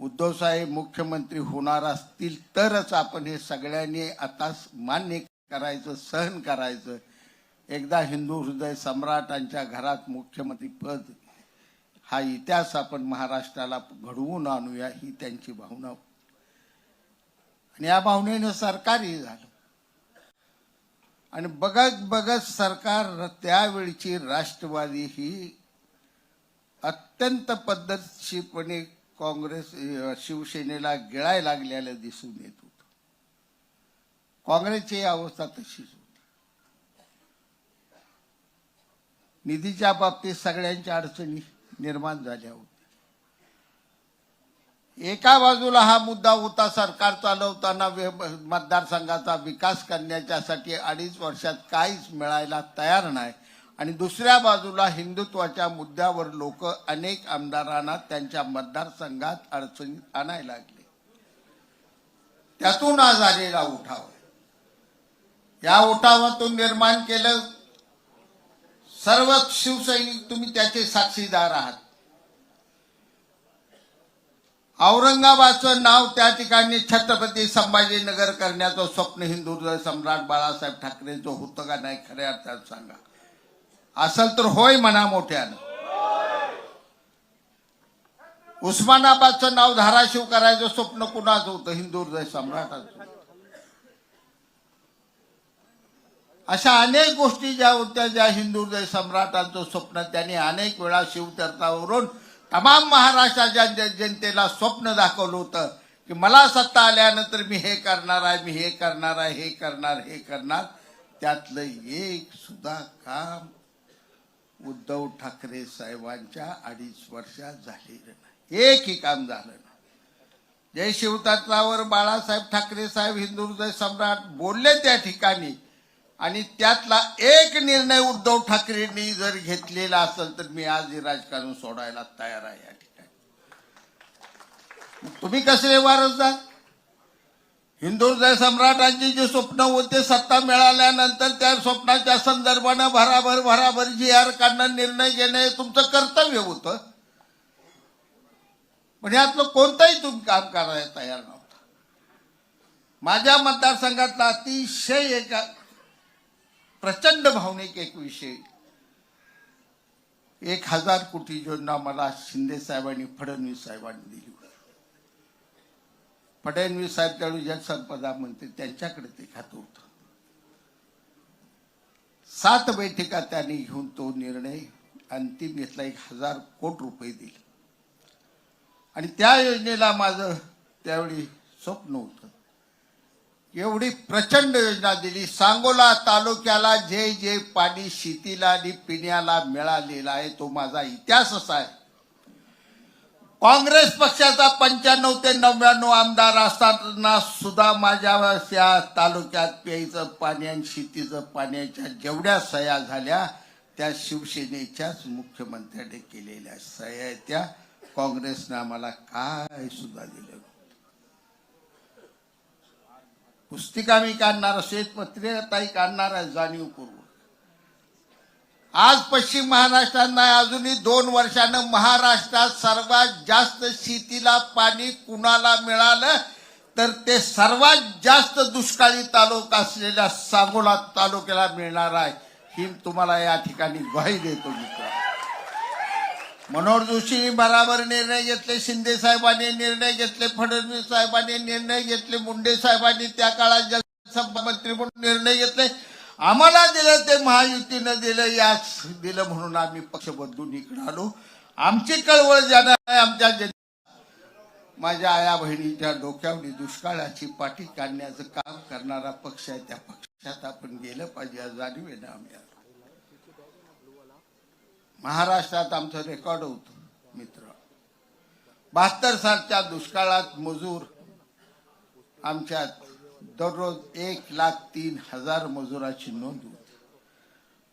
उद्धवसाहेब मुख्यमंत्री होणार असतील तरच आपण हे सगळ्यांनी आता मान्य करायचं सहन करायचं. एकदा हिंदू हृदय सम्राटांच्या घरात मुख्यमंत्री पद हा इतिहास आपण महाराष्ट्राला घडवून आणूया ही त्यांची भावना. आणि या भावनेनं सरकारही झालं. आणि बघत बघत सरकार त्यावेळची राष्ट्रवादी ही अत्यंत पद्धतशीरपणे काँग्रेस शिवसेनेला गिळाय लागलेलं दिसून येत होत. काँग्रेसची अवस्था तशीच होती. निधीच्या बाबतीत सगळ्यांच्या अडचणी निर्माण झाल्या होत्या. एका बाजूला हा मुद्दा होता सरकार चालवताना मतदारसंघाचा विकास करण्याच्यासाठी अडीच वर्षात काहीच मिळायला तयार नाही. आणि दुसऱ्या बाजूला हिंदुत्वाच्या मुद्द्यावर लोक अनेक आमदारांना त्यांच्या मतदारसंघात अडचणीत आणायला लागले. त्यातून आज आलेला उठाव या उठावातून निर्माण केलं सर्व शिवसैनिक तुम्ही त्याचे साक्षीदार आहात. औरंगाबादचं नाव त्या ठिकाणी छत्रपती संभाजीनगर करण्याचं स्वप्न हिंदू सम्राट बाळासाहेब ठाकरेंचं होतं का नाही खऱ्या अर्थात सांगा. असल तर होय म्हणा मोठ्यानं. उस्मानाबादचं नाव धाराशिव करायचं स्वप्न कुणाचं होतं? हिंदू हृदय सम्राटाचं अशा अनेक गोष्टी ज्या होत्या ज्या हिंदू हृदय सम्राटांचं स्वप्न त्यांनी अनेक वेळा शिवतीर्थावरून तमाम महाराष्ट्राच्या जन- जनतेला स्वप्न दाखवलं होतं की मला सत्ता आल्यानंतर मी हे करणार आहे मी हे करणार आहे हे करणार हे करणार. त्यातलं एक सुद्धा काम उद्धव ठाकरे साहेबांच्या अडीच वर्षात झालेलं नाही. एकही काम झालं नाही. जय शिवतत्वावर बाळासाहेब ठाकरे साहेब हिंदू हृदय सम्राट बोलले त्या ठिकाणी आणि त्यातला एक निर्णय उद्धव ठाकरेंनी जर घेतलेला असेल तर मी आज हे राजकारण सोडायला तयार आहे या ठिकाणी. तुम्ही कसले वारसदार? हिंदू सम्राटांची जी स्वप्न होते सत्ता मिळाल्यानंतर त्या स्वप्नाच्या संदर्भानं भराभर भराभर जी आर काढणं निर्णय घेणं हे तुमचं कर्तव्य होतं. पण यातलं कोणतंही तुम्ही काम करायला तयार नव्हता. माझ्या मतदारसंघातला अतिशय एक प्रचंड भावनिक एक विषय. एक हजार कोटी योजना मला शिंदे साहेबांनी फडणवीस साहेबांनी दिली फडणवीस साहेब त्यावेळी जलसंपदा मंत्री त्यांच्याकडे ते खातं होतं. सात बैठका त्यांनी घेऊन तो निर्णय अंतिम घेतला एक हजार कोटी रुपये दिले. आणि त्या योजनेला माझं त्यावेळी स्वप्न होतं. एवढी प्रचंड योजना दिली. सांगोला तालुक्याला जे जे पाणी शेतीला आणि पिण्याला मिळालेला आहे तो माझा इतिहासच आहे. काँग्रेस पक्षाचा पंच्याण्णव ते नव्याण्णव आमदार असताना सुद्धा माझ्या या तालुक्यात प्यायचं पाणी आणि शेतीचं पाण्याच्या जेवढ्या सह्या झाल्या त्या शिवसेनेच्याच मुख्यमंत्र्याने केलेल्या सह्या त्या. काँग्रेसनं आम्हाला काय सुद्धा दिलं पुस्तिका मी काढणार श्वेतपत्रिकाही काढणार आहे जाणीवपूर्वक आज पश्चिम महाराष्ट्रांना अजूनही दोन वर्षानं महाराष्ट्रात सर्वात जास्त शेतीला पाणी कुणाला मिळालं? तर ते सर्वात जास्त दुष्काळी तालुका असलेल्या सांगोला तालुक्याला मिळणार आहे. ही तुम्हाला या ठिकाणी ग्वाही देतो मित्र. मनोहर जोशींनी बराबर निर्णय घेतले शिंदे साहेबांनी निर्णय घेतले फडणवीस साहेबांनी निर्णय घेतले मुंडे साहेबांनी त्या काळात जलसंपदा मंत्री म्हणून निर्णय घेतले. आम्हाला दिलं ते महायुतीनं दिलं याच दिलं म्हणून आम्ही पक्ष बदलून इकडे आलो. आमची कळवळ ज्यांना आहे आमच्या माझ्या आया बहिणीच्या डोक्यावरी दुष्काळाची पाठी काढण्याचं काम करणारा पक्ष आहे त्या पक्षात आपण गेलं पाहिजे आज जाणीव आहे आम्ही महाराष्ट्रात आमचं रेकॉर्ड होतं मित्र. बहात्तर सालच्या दुष्काळात मजूर आमच्यात दररोज एक लाख तीन हजार मजुराची नोंद होती.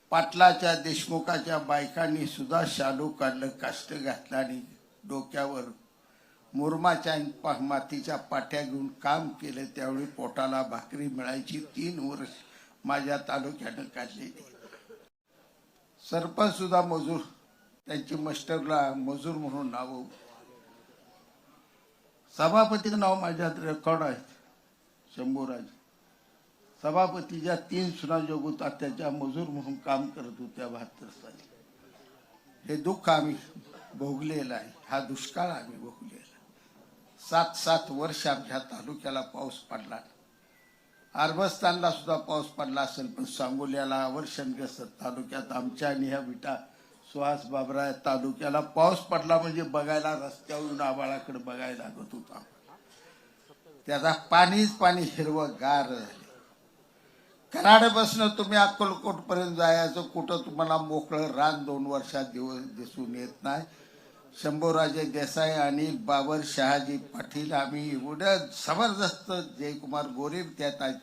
पाटलाच्या देशमुखाच्या बायकांनी सुद्धा शालू काढलं काष्ट घातलं आणि डोक्यावर मुरमाच्या पा- मातीच्या पाट्या घेऊन काम केलं. त्यावेळी पोटाला भाकरी मिळायची. तीन वर्ष माझ्या तालुक्यानं काढलेली. सरपंच सुद्धा मजूर त्यांची मस्टरला मजूर म्हणून नाव सभापतीचं नाव माझ्यात रेकॉर्ड आहे. शंभूराज. सभापतीच्या तीन सुना जोगू त्याच्या मजूर म्हणून काम करत होत्या बहात्तर साली. हे दुःख आम्ही भोगलेलं आहे. हा दुष्काळ आम्ही भोगलेला सात सात वर्ष आमच्या तालुक्याला पाऊस पडला. आरबस्तानला सुद्धा पाऊस पडला असेल पण सांगोल्याला वर्षणग्रस्त तालुक्यात आमच्या आणि ह्या विटा सुहास बाबरा तालुक्याला पाऊस पडला म्हणजे बघायला रस्त्यावरून आबाळाकडे बघायला लागत होता. त्याचा पाणीच पाणी हिरवं गार. झाले कराडपासून तुम्ही अक्कलकोटपर्यंत जायचं कुठं तुम्हाला मोकळं रान दोन वर्षात दिवस दिसून येत नाही. शंभूराजे देसाई अनिल बाबर शहाजी पाटील आम्ही एवढं जबरदस्त जयकुमार गोरीब त्यात आहेत.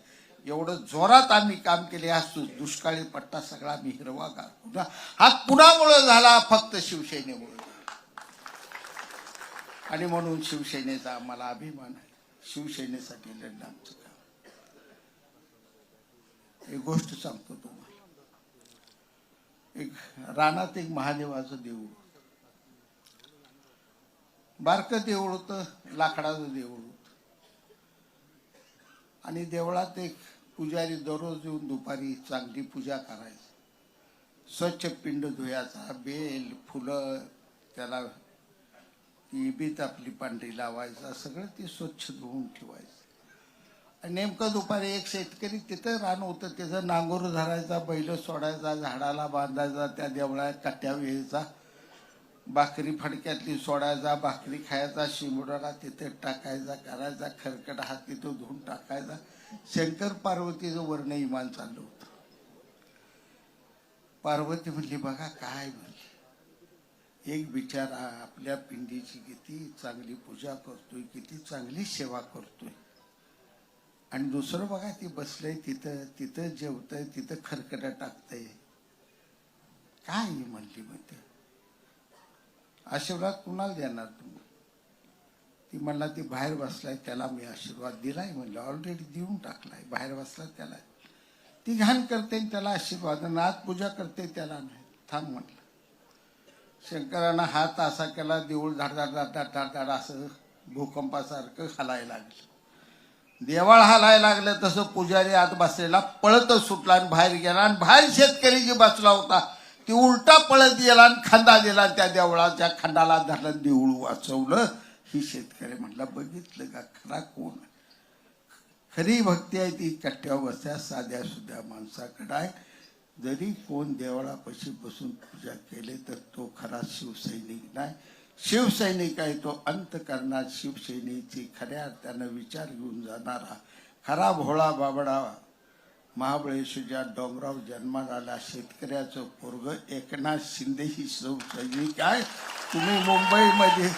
एवढं जोरात आम्ही काम केले हा दुष्काळी पट्टा सगळा मी हिरवा का पुन्हा हा कुणामुळे झाला फक्त शिवसेनेमुळे. आणि म्हणून शिवसेनेचा आम्हाला अभिमान आहे. शिवसेनेसाठी लढणं आमचं काम. एक गोष्ट सांगतो तुम्हाला. एक रानात एक महादेवाचं देऊळ बारकं देऊळ होतं लाकडाचं देऊळ होतं. आणि देवळात एक पुजारी दररोज येऊन दुपारी चांगली पूजा करायची. स्वच्छ पिंड धुयाचा बेल फुलं त्याला ती बीत आपली पांढरी लावायचा सगळं ते स्वच्छ धुवून ठेवायचं. आणि नेमकं दुपारी एक शेतकरी तिथं रान होतं त्याचं नांगोर धरायचा बैल सोडायचा झाडाला बांधायचा त्या देवळात काट्या वेळेचा भाकरी फडक्यातली सोडायचा भाकरी खायचा शिमुडाला तिथे टाकायचा करायचा खरकट हात तिथं धुवून टाकायचा. शंकर पार्वतीचं वर्ण इमान चाललं होतं. पार्वती म्हणली बघा काय म्हणलं एक बिचारा आपल्या पिंडीची किती चांगली पूजा करतोय किती चांगली सेवा करतोय. आणि दुसरं बघा ती बसलंय तिथं तिथं जेवतंय तिथं खरकट टाकतंय. काय ही म्हणली म्हणते आशीर्वाद कुणाला देणार तुम्ही? ती म्हणला ती बाहेर बसलाय त्याला मी आशीर्वाद दिलाय म्हणलं. ऑलरेडी देऊन टाकलाय बाहेर बसला त्याला. ती घाण करते आणि त्याला आशीर्वाद आणि पूजा करते त्याला. नाही थांब म्हटलं शंकरानं हात असा केला देऊळ धाड धाड धाड धाड धाड धाड असं भूकंपासारखं हलायला लागलं. देवाळ हलायला लागलं तसं पुजारी आत बसलेला पळत सुटला आणि बाहेर गेला आणि बाहेर शेतकरी जी बसला होता ती उलटा पळत गेला आणि खंदा दिला त्या देवळाच्या खंडाला धरलं देऊळ वाचवलं. ही शेतकरी म्हटलं बघितलं का खरा कोण? खरी भक्ती आहे ती कट्ट्या बसल्या साध्या सुध्या माणसाकडं आहे. जरी कोण देवळापाशी बसून पूजा केले तर तो खरा शिवसैनिक नाही. शिवसैनिक आहे तो अंत करणार शिवसेनेची खऱ्या अर्थानं विचार घेऊन जाणारा खरा भोळा बाबडा महाबळेश्वरच्या डोंगराव जन्माला शेतकऱ्याचं पोरग एकनाथ शिंदे ही शिवसैनिक आहे. तुम्ही मुंबईमध्ये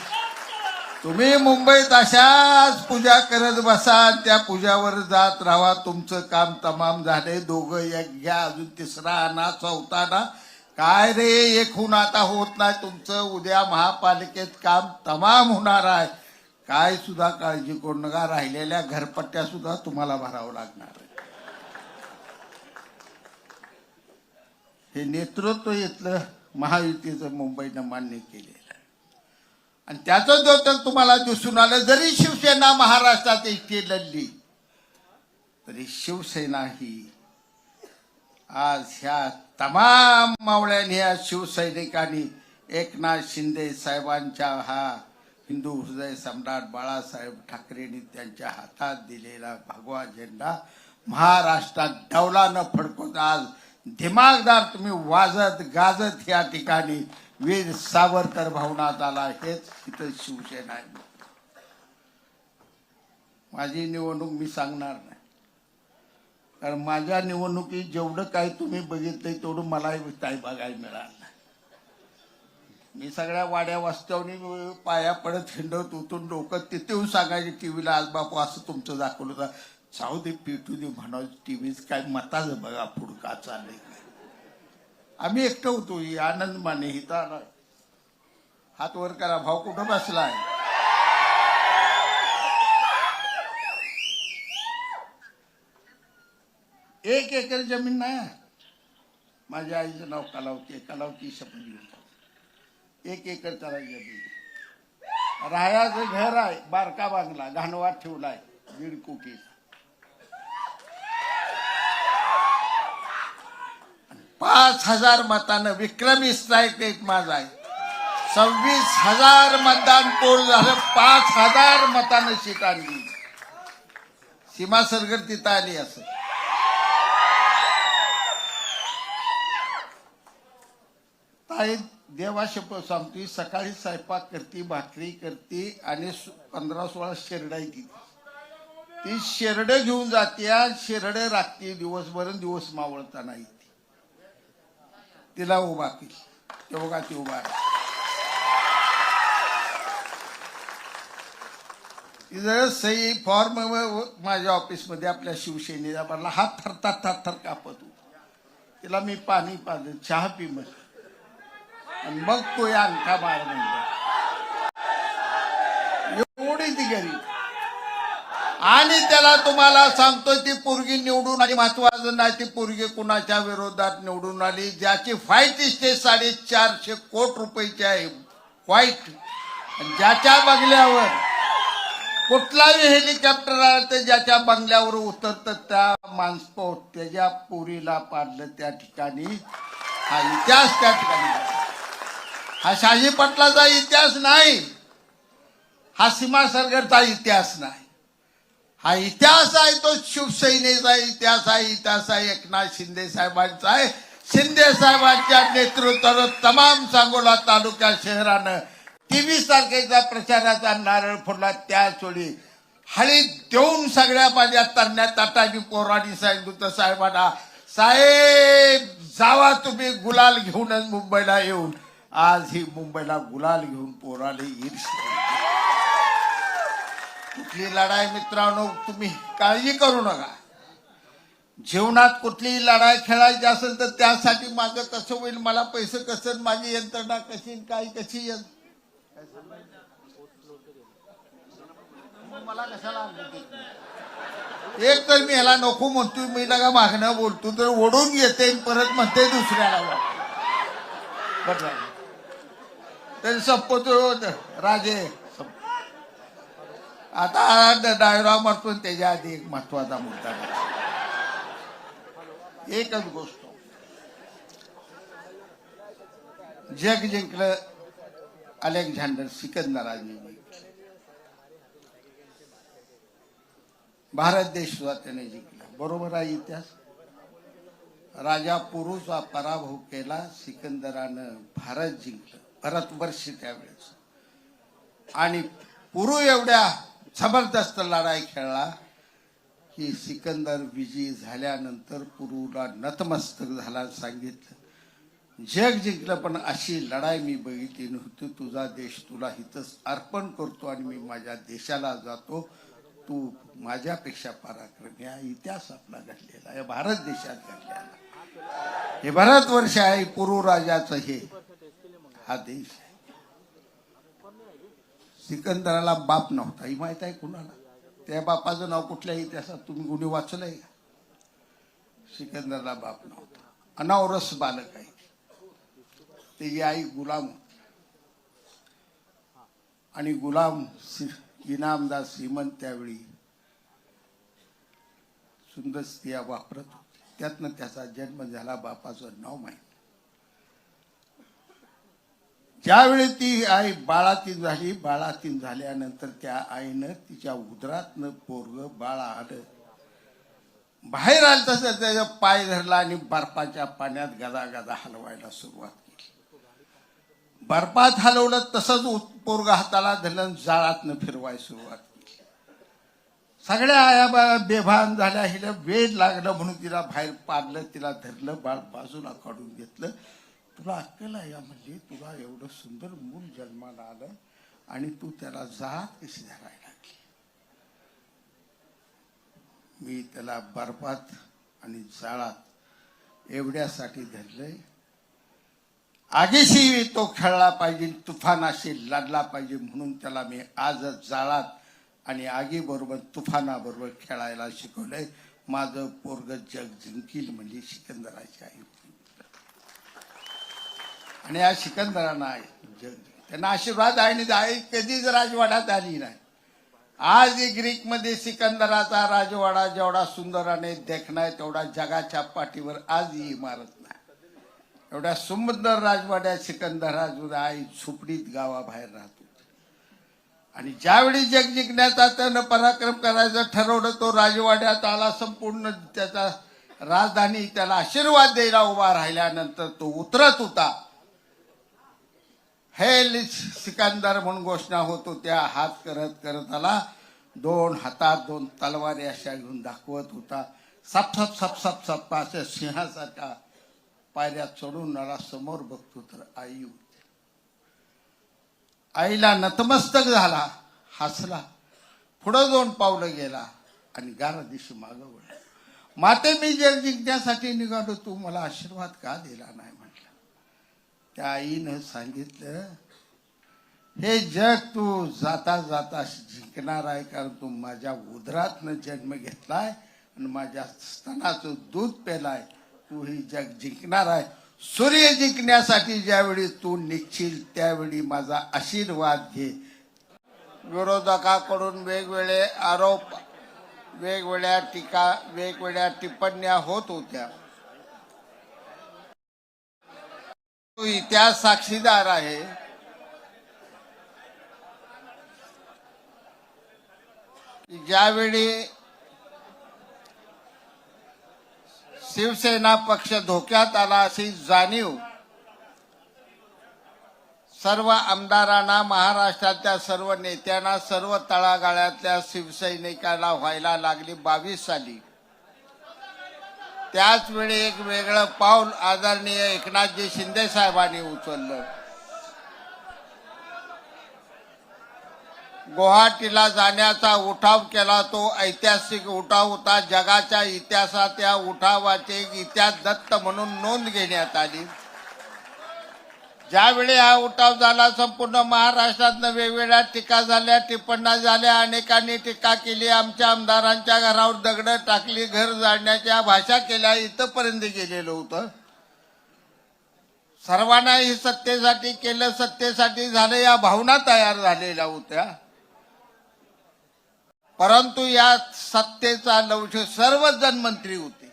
तुम्ही मुंबईत अशाच पूजा करत बसा त्या पूजावर जात राहा. तुमचं काम तमाम झाले. दोघं एक घ्या. अजून तिसरा आणा चौथा ना काय रे एक होऊन आता होत नाही तुमचं. उद्या महापालिकेत काम तमाम होणार आहे. काय सुद्धा काळजी करू नका. राहिलेल्या घरपट्ट्या सुद्धा तुम्हाला भरावं लागणार आहे. हे नेतृत्व इथलं महायुतीचं मुंबईनं मान्य केले आणि त्याचं जो तर तुम्हाला दिसून आलं जरी शिवसेना महाराष्ट्रात एकटी लढली तरी शिवसेना ही आज ह्या तमाम मावळ्यांनी ह्या शिवसैनिकांनी एकनाथ शिंदे साहेबांच्या हा हिंदू हृदय सम्राट बाळासाहेब ठाकरेंनी त्यांच्या हातात दिलेला भगवा झेंडा महाराष्ट्रात डौलानं फडकवत आज दिमागदार तुम्ही वाजत गाजत या ठिकाणी वीर सावरकर भवनात आला हेच इथं शिवसेना आहे. माझी निवडणूक मी सांगणार नाही. कारण माझ्या निवडणुकीत जेवढं काही तुम्ही बघितलंय तेवढं मलाही काही बघायला मिळालं नाही. मी सगळ्या वाड्या वास्तवनी पाया पडत हिंडत उतून डोकं तिथे येऊन सांगायचे टीव्हीला आज बापू असं तुमचं दाखवलं होतं. जाऊ दे पिटू दे म्हणावं टीव्हीच काय मताचं बघा पुढं का काय आम्ही एकटं होतो ही आनंद माने हिथं आला हात वर करा भाऊ कुठं बसलाय? एक एकर जमीन नाही. माझ्या आईचं नाव कलावती आहे कलावती शपथ घेऊन एक एकर त्याला जमीन. राहायचं घर आहे बारका बांगला घाणवाट ठेवलाय दीड कोटीचा. पाच हजार मतानं विक्रमी स्ट्राईक रेट माझा आहे. सव्वीस हजार मतदान पोल झालं पाच हजार मतानं सीट आणली. सीमा सरगर तिथं आली असं. ताई देवा शप सांगते सकाळी स्वयंपाक करते भाकरी करते आणि पंधरा सोळा शेरडाई घेते ती. शेरड घेऊन जाते शेरड राखते दिवसभर दिवस मावळता नाही. तिला उभा केली. ते बघा ती उभा आहे. तिथं सही फॉर्म माझ्या ऑफिसमध्ये आपल्या शिवसेनेला भरला. हात थरथर थरथर कापत होता. तिला मी पाणी पाजलं चहा पी आणि मग तो या अंगठा मार म्हणलं एवढी ती गरीब. आणि त्याला तुम्हाला सांगतो ती पोरगी निवडून आली. महत्वाचं नाही ती पोरगी कुणाच्या विरोधात निवडून आली. ज्याची फाईट इस्टे साडेचारशे कोट रुपयाची आहे. वाईट ज्याच्या बंगल्यावर कुठलाही हेलिकॉप्टर आला तर ज्याच्या बंगल्यावर उतरतं त्या माणसं त्याच्या पोरीला पाडलं त्या ठिकाणी. हा इतिहास त्या ठिकाणी. हा शाही पटलाचा इतिहास नाही. हा सीमा सरगरचा इतिहास नाही. हा इतिहास आहे तो शिवसेनेचा इतिहास आहे इतिहास आहे एकनाथ शिंदे साहेबांचा आहे शिंदे साहेबांच्या नेतृत्वानं तमाम सांगोला तालुक्या शहरानं टीव्ही तारखेचा प्रचाराचा नारळ फोडला. त्या चोळी हळी देऊन सगळ्या माझ्या तरण्या ताटानी पोरानी सांगितलं साहेबांना साहेब जावा तुम्ही गुलाल घेऊनच मुंबईला येऊन. आज ही मुंबईला गुलाल घेऊन पोराले ईर्ष कुठली लढाई मित्रांनो तुम्ही काळजी करू नका जीवनात कुठलीही लढाई खेळायची असेल तर त्यासाठी माझं कसं होईल मला पैसे कसं माझी यंत्रणा कशी काय कशी मला कशाला? एक तर मी ह्याला नको म्हणतोय मी लगा मागणं बोलतो तर ओढून घेते आणि परत म्हणते दुसऱ्याला. तरी संपतो राजे आता डायरा म्हणतो त्याच्या आधी एक महत्त्वाचा मुद्दा एकच गोष्ट. जग जिंकलं अलेक्झांडर सिकंदराने भारत देश सुद्धा त्याने जिंकला. बरोबर आहे इतिहास? राजा पुरुचा पराभव केला सिकंदरानं भारत जिंकलं. भारतवर्ष त्यावेळेस. आणि पुरु एवढ्या जबरदस्त लढाई खेळला की सिकंदर विजयी झाल्यानंतर पुरूला नतमस्तक झाला सांगितलं. जग जिंकलं पण अशी लढाई मी बघितली नव्हती. तुझा देश तुला हितच अर्पण करतो आणि मी माझ्या देशाला जातो. तू माझ्यापेक्षा पराक्रमी हा इतिहास आपला घडलेला आहे. भारत देशात घडलेला हे भारतवर्ष आहे पुरू राजाचं हे. हा देश आहे. सिकंदराला बाप नव्हता. ही माहीत आहे कुणाला? त्या बापाचं नाव कुठल्या इतिहासात तुम्ही कुणी वाचलंय का सिकंदरला बाप नव्हता. अनावरस बालक आहे. त्याची आई गुलाम होती. आणि गुलाम इनामदार श्रीमंत त्यावेळी सुंदर स्त्रिया वापरत होते. त्यातनं त्याचा जन्म झाला बापाचं नाव माहीत ज्यावेळी ती आई बाळातीन झाली बाळातीन झाल्यानंतर त्या आईनं तिच्या उदरातनं पोरग बाळ आलं. बाहेर आलं तसं त्याचा पाय धरला आणि बर्फाच्या पाण्यात गदा गदा हलवायला सुरुवात केली. बर्फात हलवलं तसंच पोरग हाताला धरलं जाळातनं फिरवायला सुरुवात केली. सगळ्या आया बाया बेभान झाल्या हिला वेळ लागलं म्हणून तिला बाहेर पाडलं तिला धरलं बाळ बाजूला काढून घेतलं. तुला अक्कल आहे या म्हणजे? तुला एवढं सुंदर मूल जन्माला आलं आणि तू त्याला जात कशी धरायला लागली? मी त्याला बर्फात आणि जाळात एवढ्यासाठी धरलंय. आगीशी तो खेळला पाहिजे तुफानाशी लढला पाहिजे म्हणून त्याला मी आज जाळात आणि आगीबरोबर तुफानाबरोबर खेळायला शिकवलंय. माझं पोरग जग जिंकील म्हणजे सिकंदराची आई आणि या सिकंदरानं आहे. जग त्यांना आशीर्वाद आहे आणि आई कधीच राजवाड्यात आली नाही. आज ग्रीकमध्ये सिकंदराचा राजवाडा जेवढा सुंदर आणि देखणार तेवढा जगाच्या पाठीवर आज ही इमारत नाही. एवढ्या सुंदर राजवाड्यात सिकंदर राज आई झुपडीत गावाबाहेर राहतो. आणि ज्यावेळी जग जिंकण्याचा त्यानं पराक्रम करायचं ठरवलं तो राजवाड्यात आला संपूर्ण त्याचा राजधानी त्याला आशीर्वाद द्यायला उभा राहिल्यानंतर तो उतरत होता. हे सिकंदर म्हणून घोषणा होत होत्या हात करत करत आला. दोन हातात दोन तलवारी अशा घेऊन दाखवत होता. सप सप सप सप सप अशा सिंहासारख्या पायऱ्या चढून नळा समोर बघतो तर आई होती. आईला नतमस्तक झाला हसला पुढं दोन पावलं गेला आणि गारा दिशी मागं वळला. माते मी जग जिंकण्यासाठी निघालो तू मला आशीर्वाद का दिला नाही? त्या आईनं सांगितलं हे जग तू जाता जाता जिंकणार आहे कारण तू माझ्या उदरातनं जन्म घेतलाय आणि माझ्या स्तनाचं दूध पेलाय तू ही जग जिंकणार आहे. सूर्य जिंकण्यासाठी ज्यावेळी तू निघशील त्यावेळी माझा आशीर्वाद घे. विरोधकाकडून वेगवेगळे आरोप वेगवेगळ्या टीका वेगवेगळ्या टिप्पण्या होत होत्या तो इतिहास साक्षीदार आहे. ज्यावेळी शिवसेना पक्ष धोक्यात आला अशी जाणीव सर्व आमदारांना महाराष्ट्रातल्या सर्व नेत्यांना सर्व तळागाळ्यातल्या शिवसैनिकांना व्हायला लागली. बावीस साली त्याच वेळी एक वेगळं पाऊल आदरणीय एकनाथजी शिंदे साहेबांनी उचललं. गुवाहाटीला जाण्याचा उठाव केला तो ऐतिहासिक उठाव होता. जगाच्या इतिहासात या उठावाचे इतिहास दत्त म्हणून नोंद घेण्यात आली. ज्यावेळी हा उठाव झाला संपूर्ण महाराष्ट्रातनं वेगवेगळ्या टीका झाल्या टिप्पण्या झाल्या अनेकांनी टीका केली. आमच्या आमदारांच्या घरावर दगड टाकली घर जाळण्याच्या भाषा केल्या इथंपर्यंत गेलेलं होतं. सर्वांना ही सत्तेसाठी केलं सत्तेसाठी झालं या भावना तयार झालेल्या होत्या. परंतु या सत्तेचा लवश सर्वजण मंत्री होते.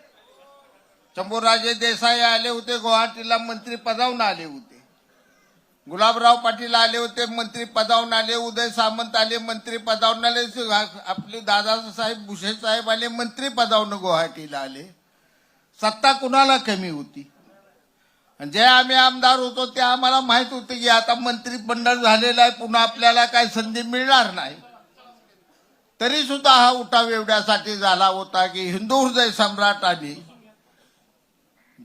शंभूराजे देसाई आले होते गुवाहाटीला मंत्री पदावून आले होते. गुलाबराव पाटील आले होते मंत्री पदावरून आले उदय सामंत आले मंत्री पदावरून आले आपले दादासाहेब भुसे साहेब आले मंत्री पदावरून गुवाहाटीला आले. सत्ता कुणाला कमी होती? जे आम्ही आमदार होतो ते आम्हाला माहीत होते की आता मंत्रिमंडळ झालेलं आहे पुन्हा आपल्याला काही संधी मिळणार नाही. तरी सुद्धा हा उठाव एवढ्यासाठी झाला होता की हिंदू हृदय सम्राट सम्राटाने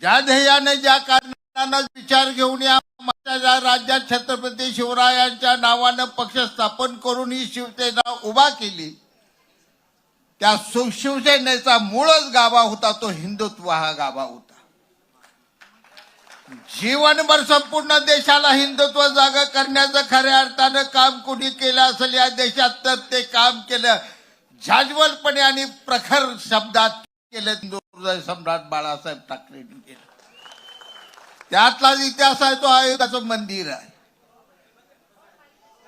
ज्या ध्येयाने ज्या कारणानं विचार घेऊन या राज्यात छत्रपती शिवरायांच्या नावानं पक्ष स्थापन करून ही शिवसेना उभा केली. त्या शिवसेनेचा मूळच गाभा होता तो हिंदुत्व हा गाभा होता. जीवनभर संपूर्ण देशाला हिंदुत्व जागा करण्याचं खऱ्या अर्थानं काम कुणी केलं असेल या देशात तर ते काम केलं झाजवलपणे आणि प्रखर शब्दात केलं. हिंदू सम्राट बाळासाहेब ठाकरेंनी केलं. त्यातलाच इतिहास आहे तो आयोगाचं मंदिर आहे.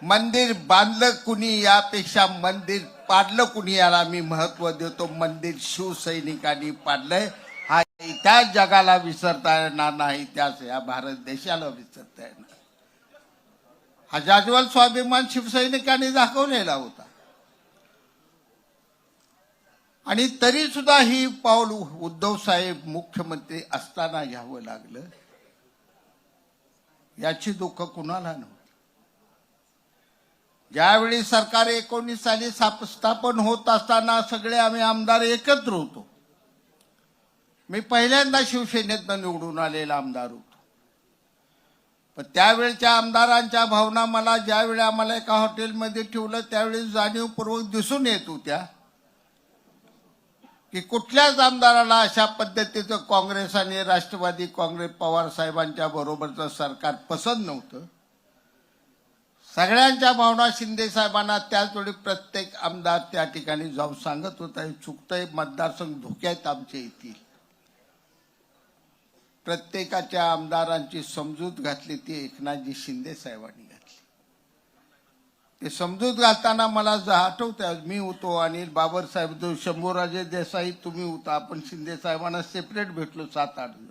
मंदिर बांधलं कुणी यापेक्षा मंदिर पाडलं कुणी याला मी महत्त्व देतो. मंदिर शिवसैनिकांनी पाडलंय. हा इतिहास जगाला विसरता येणार नाही. इतिहास या भारत देशाला विसरता येणार. हा जाजवाल स्वाभिमान शिवसैनिकांनी दाखवलेला होता. आणि तरी सुद्धा ही पाऊल उद्धव साहेब मुख्यमंत्री असताना घ्यावं लागलं. याची दुःख कुणाला नव्हती. ज्यावेळी सरकार एकोणीस साली स्थापन होत असताना सगळे आम्ही आमदार एकत्र होतो. मी पहिल्यांदा शिवसेनेतनं निवडून आलेला आमदार होतो. पण त्यावेळच्या आमदारांच्या भावना मला ज्यावेळी आम्हाला एका हॉटेलमध्ये ठेवलं त्यावेळी जाणीवपूर्वक दिसून येत होत्या. की कुठल्याच आमदाराला अशा पद्धतीचं काँग्रेस आणि राष्ट्रवादी काँग्रेस पवार साहेबांच्या बरोबरचं सरकार पसंत नव्हतं. सगळ्यांच्या भावना शिंदे साहेबांना त्याच वेळी प्रत्येक आमदार त्या ठिकाणी जाऊन सांगत होता हे चुकतंय मतदारसंघ धोक्यात आमचे येतील. प्रत्येकाच्या आमदारांची समजूत घातली ती एकनाथजी शिंदे साहेबांनी. ते समजूत घालताना मला आठवते मी होतो अनिल बाबरसाहेब जो शंभूराजे देसाई तुम्ही होता आपण शिंदे साहेबांना सेपरेट भेटलो सात आठ जण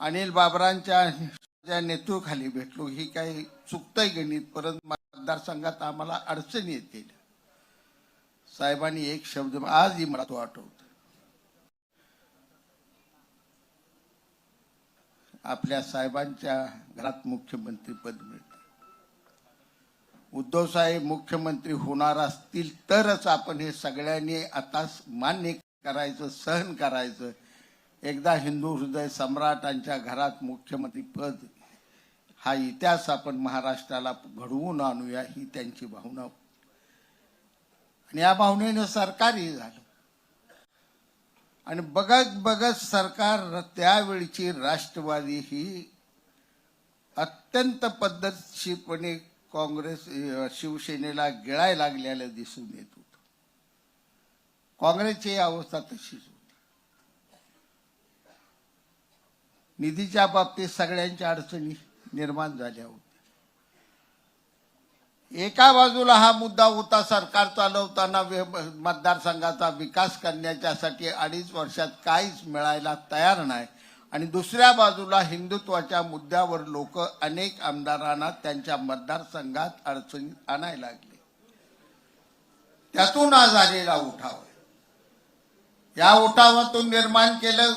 अनिल बाबरांच्या नेतृत्वाखाली भेटलो ही काही चुकतंय गणित परंतु मतदारसंघात आम्हाला अडचण येतील. साहेबांनी एक शब्द आजही मला तो आठवतो आपल्या साहेबांच्या घरात मुख्यमंत्री पद उद्धवसाहेब मुख्यमंत्री होणार असतील तरच आपण हे सगळ्यांनी आता मान्य करायचं सहन करायचं. एकदा हिंदू हृदय सम्राटांच्या घरात मुख्यमंत्री पद हा इतिहास आपण महाराष्ट्राला घडवून आणूया ही त्यांची भावना. आणि या भावनेनं सरकारही झालं. आणि बघत बघत सरकार त्यावेळची राष्ट्रवादी ही अत्यंत पद्धतशीरपणे काँग्रेस शिवसेनेला गिळाय लागलेलं दिसून येत होत. काँग्रेसची अवस्था तशीच होती. निधीच्या बाबतीत सगळ्यांच्या अडचणी निर्माण झाल्या होत्या. एका बाजूला हा मुद्दा होता सरकार चालवताना मतदारसंघाचा विकास करण्याच्यासाठी अडीच वर्षात काहीच मिळायला तयार नाही. आणि दुसऱ्या बाजूला हिंदुत्वाच्या मुद्द्यावर लोक अनेक आमदारांना त्यांच्या मतदारसंघात अडचणीत आणायला लागले. त्यातून आज आलेला उठाव आहे. या उठावातून निर्माण केलं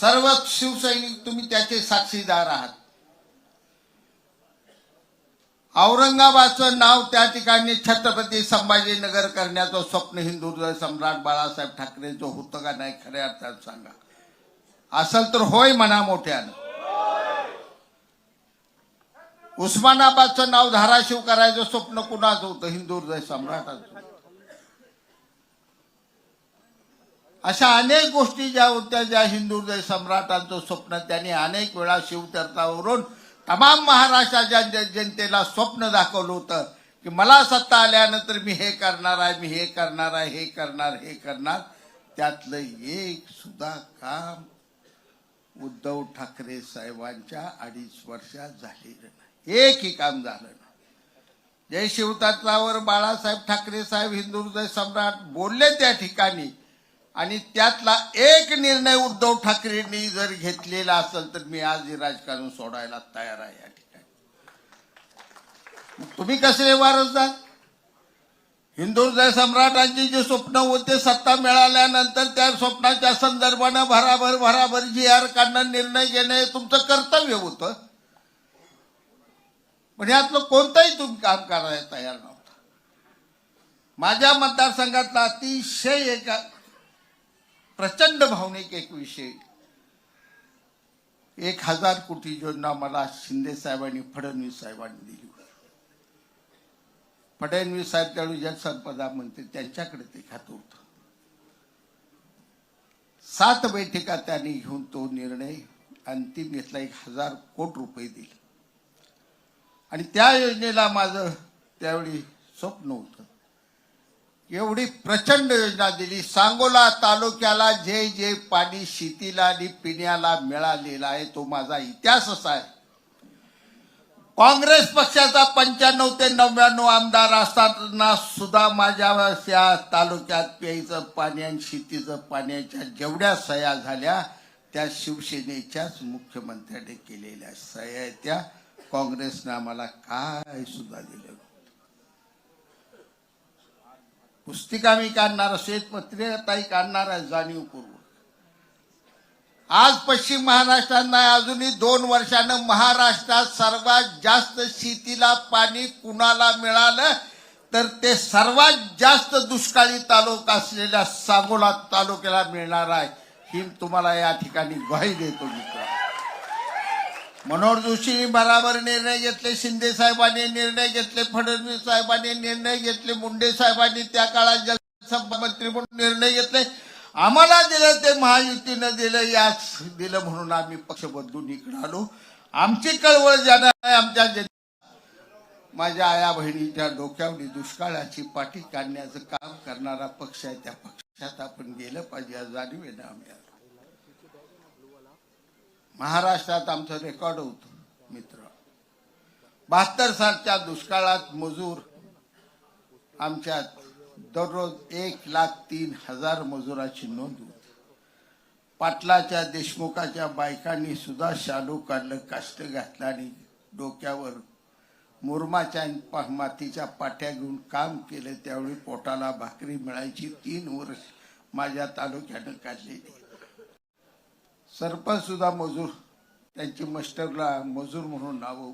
सर्व शिवसैनिक तुम्ही त्याचे साक्षीदार आहात. औरंगाबादचं नाव त्या ठिकाणी छत्रपती संभाजीनगर करण्याचं स्वप्न हिंदू सम्राट बाळासाहेब ठाकरेंचं होतं का नाही खऱ्या अर्थात सांगा. असल तर होय म्हणा मोठ्यानं. उस्मानाबादचं नाव धाराशिव करायचं स्वप्न कुणाचं होतं? हिंदू हृदय सम्राटाचं अशा अनेक गोष्टी ज्या होत्या ज्या हिंदू हृदय सम्राटांचं स्वप्न त्यांनी अनेक वेळा शिवतीर्थावरून तमाम महाराष्ट्राच्या जनतेला स्वप्न दाखवलं होतं की मला सत्ता आल्यानंतर मी हे करणार आहे मी हे करणार आहे हे करणार हे करणार. त्यातलं एक सुद्धा काम उद्धव ठाकरे साहेबांच्या अडीच वर्षात झालेलं एकही काम झालं जय शिवतत्वावर बाळासाहेब ठाकरे साहेब हिंदू हृदय सम्राट बोलले त्या ठिकाणी आणि त्यातला एक निर्णय उद्धव ठाकरेंनी जर घेतलेला असेल तर मी आज राजकारण सोडायला तयार आहे या ठिकाणी. तुम्ही कसले वारसदार? हिंदू सम्राटांची जे स्वप्न होते सत्ता मिळाल्यानंतर त्या स्वप्नाच्या संदर्भानं भराभर भराभर जी आर काढणं निर्णय घेणं हे तुमचं कर्तव्य होतं. पण यातलं कोणतंही तुम्ही काम करायला तयार नव्हता. माझ्या मतदारसंघातला अतिशय एका प्रचंड भावनिक एक विषय. एक हजार कोटी योजना मला शिंदे साहेबांनी फडणवीस साहेबांनी दिली. फडणवीस साहेब त्यावेळी जलसंपदा मंत्री त्यांच्याकडे ते खातं होतं. सात बैठका त्यांनी घेऊन तो निर्णय अंतिम घेतला एक हजार कोटी रुपये दिले. आणि त्या योजनेला माझं त्यावेळी स्वप्न होतं. एवढी प्रचंड योजना दिली. सांगोला तालुक्याला जे जे पाणी शेतीला आणि पिण्याला मिळालेला आहे तो माझा इतिहासच आहे. काँग्रेस पक्षाचा पंच्याण्णव ते नव्याण्णव आमदार असताना सुद्धा माझ्या या तालुक्यात प्यायचं पाणी आणि शेतीचं पाण्याच्या जेवढ्या सह्या झाल्या त्या शिवसेनेच्याच मुख्यमंत्र्याने केलेल्या सह्या त्या. काँग्रेसनं आम्हाला काय सुद्धा दिलं पुस्तिका मी काढणार श्वेतपत्रिकाही काढणार आहे जाणीवपूर्वक आज पश्चिम महाराष्ट्रात नाही अजूनही दोन वर्षानं महाराष्ट्रात सर्वात जास्त शेतीला पाणी कुणाला मिळालं? तर ते सर्वात जास्त दुष्काळी तालुका असलेल्या सांगोला तालुक्याला मिळणार आहे. ही तुम्हाला या ठिकाणी ग्वाही देतो मित्र मनोहर जोशींनी बराबर निर्णय घेतले शिंदे साहेबांनी निर्णय घेतले फडणवीस साहेबांनी निर्णय घेतले मुंडे साहेबांनी त्या काळात जलसंपदा मंत्री म्हणून निर्णय घेतले. आम्हाला दिलं ते महायुतीनं दिलं याच दिलं म्हणून आम्ही पक्ष बदलून इकडे आलो. आमची कळवळ ज्यांना आहे आमच्या माझ्या आया बहिणीच्या डोक्यावरी दुष्काळाची पाठी काढण्याचं काम करणारा पक्ष आहे त्या पक्षात आपण गेलं पाहिजे या जाणीवेनं आम्ही आलो. महाराष्ट्रात आमचं रेकॉर्ड होतं मित्र. बहात्तर सालच्या दुष्काळात मजूर आमच्यात दररोज एक लाख तीन हजार मजुराची नोंद होती. पाटलाच्या देशमुखाच्या बायकांनी सुद्धा शालू काढलं काष्ट घातलं आणि डोक्यावर मुरमाच्या पा- मातीच्या पाट्या घेऊन काम केलं. त्यावेळी पोटाला भाकरी मिळायची. तीन वर्ष माझ्या तालुक्यानं काढलेली सरपंच सुद्धा मजूर त्यांची मस्टरला मजूर म्हणून नाव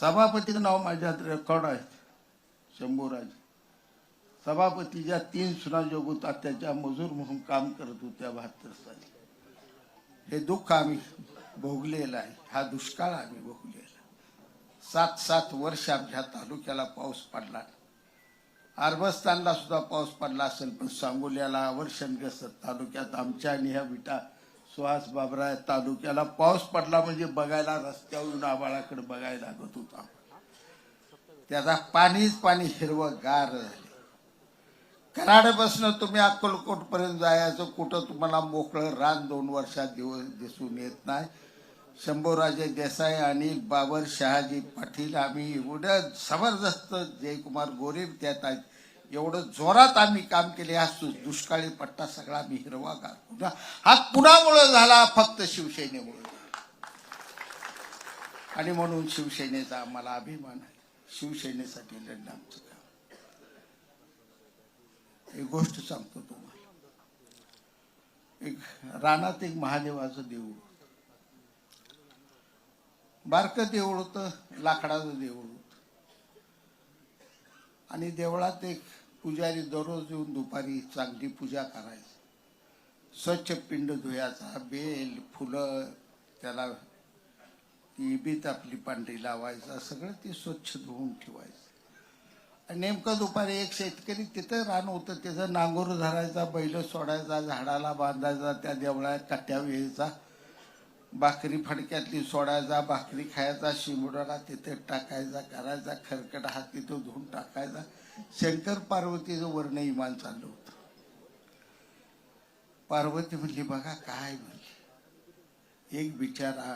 सभापतीचं नाव माझ्यात रेकॉर्ड आहे. शंभूराज. सभापतीच्या तीन सुना जोगुता त्याच्या मजूर म्हणून काम करत होत्या बहात्तर साली. हे दुःख आम्ही भोगलेलं आहे. हा दुष्काळ आम्ही भोगलेला सात सात वर्ष आमच्या तालुक्याला पाऊस पडला. अरबस्तानला सुद्धा पाऊस पडला असेल पण सांगोल्याला वर्षणग्रस्त तालुक्यात आमच्या आणि ह्या विटा सुहास बाबरा तालुक्याला पाऊस पडला म्हणजे बघायला रस्त्यावरून आबाळाकडे बघायला लागत होता. त्याचा पाणीच पाणी हिरवं गार झाले. कराड तुम्ही अक्कलकोटपर्यंत जायचं कुठं तुम्हाला मोकळं रान दोन वर्षात दिवस दिसून येत नाही. शंभूराजे देसाई अनिल बाबर शहाजी पाटील आम्ही एवढं जबरदस्त जयकुमार गोरे त्यात आहेत. एवढं जोरात आम्ही काम केले हा दुष्काळी पट्टा सगळा आम्ही हिरवागार पुन्हा हा कुणामुळं झाला? फक्त शिवसेनेमुळे. आणि म्हणून शिवसेनेचा आम्हाला अभिमान आहे. शिवसेनेसाठी लढणं आमचं काम. एक गोष्ट सांगतो तुम्हाला. एक रानात एक महादेवाचं देऊळ होतं. बारकं देऊळ होतं लाकडाचं देऊळ होतं. आणि देवळात एक पुजारी दररोज येऊन दुपारी चांगली पूजा करायची. स्वच्छ पिंड धुयाचा बेल फुलं त्याला ती इबीत आपली पांढरी लावायचा सगळं ती स्वच्छ धुवून ठेवायचं. आणि नेमकं दुपारी एक शेतकरी तिथं रान होतं त्याचं नांगोर धरायचा बैल सोडायचा झाडाला बांधायचा त्या देवळात कट्ट्या यायचा भाकरी फडक्यातली सोडायचा भाकरी खायचा शिमुडाला तिथे टाकायचा करायचा खरकट हात तिथं धुवून टाकायचा. शंकर पार्वतीचं वर्ण इमान चाललं होतं. पार्वती म्हणली बघा काय म्हणली? एक बिचारा